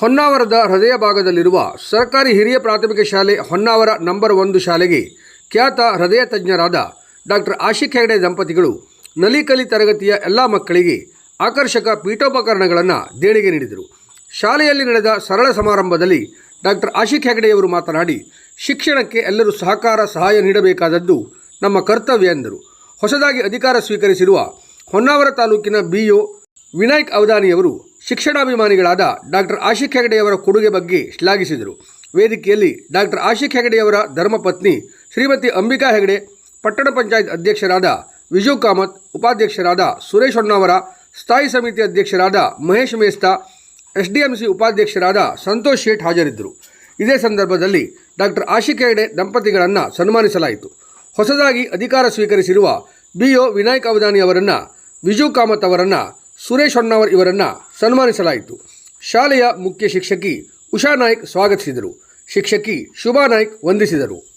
ಹೊನ್ನಾವರದ ಹೃದಯ ಭಾಗದಲ್ಲಿರುವ ಸರ್ಕಾರಿ ಹಿರಿಯ ಪ್ರಾಥಮಿಕ ಶಾಲೆ ಹೊನ್ನಾವರ ನಂಬರ್ ಒಂದು ಶಾಲೆಗೆ ಖ್ಯಾತ ಹೃದಯ ತಜ್ಞರಾದ ಡಾಕ್ಟರ್ ಆಶಿಕ್ ಹೆಗಡೆ ದಂಪತಿಗಳು ನಲಿಕಲಿ ತರಗತಿಯ ಎಲ್ಲ ಮಕ್ಕಳಿಗೆ ಆಕರ್ಷಕ ಪೀಠೋಪಕರಣಗಳನ್ನು ದೇಣಿಗೆ ನೀಡಿದರು. ಶಾಲೆಯಲ್ಲಿ ನಡೆದ ಸರಳ ಸಮಾರಂಭದಲ್ಲಿ ಡಾಕ್ಟರ್ ಆಶಿಕ್ ಹೆಗಡೆಯವರು ಮಾತನಾಡಿ, ಶಿಕ್ಷಣಕ್ಕೆ ಎಲ್ಲರೂ ಸಹಕಾರ, ಸಹಾಯ ನೀಡಬೇಕಾದದ್ದು ನಮ್ಮ ಕರ್ತವ್ಯ ಎಂದರು. ಹೊಸದಾಗಿ ಅಧಿಕಾರ ಸ್ವೀಕರಿಸಿರುವ ಹೊನ್ನಾವರ ತಾಲೂಕಿನ ಬಿಒ ವಿನಾಯಕ್ ಅವಧಾನಿಯವರು ಶಿಕ್ಷಣಾಭಿಮಾನಿಗಳಾದ ಡಾಕ್ಟರ್ ಆಶಿಕ್ ಹೆಗಡೆಯವರ ಕೊಡುಗೆ ಬಗ್ಗೆ ಶ್ಲಾಘಿಸಿದರು. ವೇದಿಕೆಯಲ್ಲಿ ಡಾಕ್ಟರ್ ಆಶಿಕ್ ಹೆಗಡೆಯವರ ಧರ್ಮಪತ್ನಿ ಶ್ರೀಮತಿ ಅಂಬಿಕಾ ಹೆಗಡೆ, ಪಟ್ಟಣ ಪಂಚಾಯತ್ ಅಧ್ಯಕ್ಷರಾದ ವಿಜು ಕಾಮತ್, ಉಪಾಧ್ಯಕ್ಷರಾದ ಸುರೇಶ್ ಹೊನ್ನಾವರ ಸ್ಥಾಯಿ ಸಮಿತಿ ಅಧ್ಯಕ್ಷರಾದ ಮಹೇಶ್ ಮೇಸ್ತಾ ಸಿ ಉಪಾಧ್ಯಕ್ಷರಾದ ಸಂತೋಷ್ ಶೇಟ್ ಹಾಜರಿದ್ದರು. ಇದೇ ಸಂದರ್ಭದಲ್ಲಿ ಡಾಕ್ಟರ್ ಆಶಿಕ್ ಹೆಗಡೆ ದಂಪತಿಗಳನ್ನು ಸನ್ಮಾನಿಸಲಾಯಿತು. ಹೊಸದಾಗಿ ಅಧಿಕಾರ ಸ್ವೀಕರಿಸಿರುವ ಬಿಒ ವಿನಾಯಕ್ ಅವಧಾನಿ ಅವರನ್ನು, ವಿಜು ಕಾಮತ್ ಅವರನ್ನು, ಸುರೇಶ್ ಹೊನ್ನಾವರ್ ಇವರನ್ನು ಸನ್ಮಾನಿಸಲಾಯಿತು. ಶಾಲೆಯ ಮುಖ್ಯ ಶಿಕ್ಷಕಿ ಉಷಾ ನಾಯ್ಕ್ ಸ್ವಾಗತಿಸಿದರು. ಶಿಕ್ಷಕಿ ಶುಭಾ ನಾಯ್ಕ್ ವಂದಿಸಿದರು.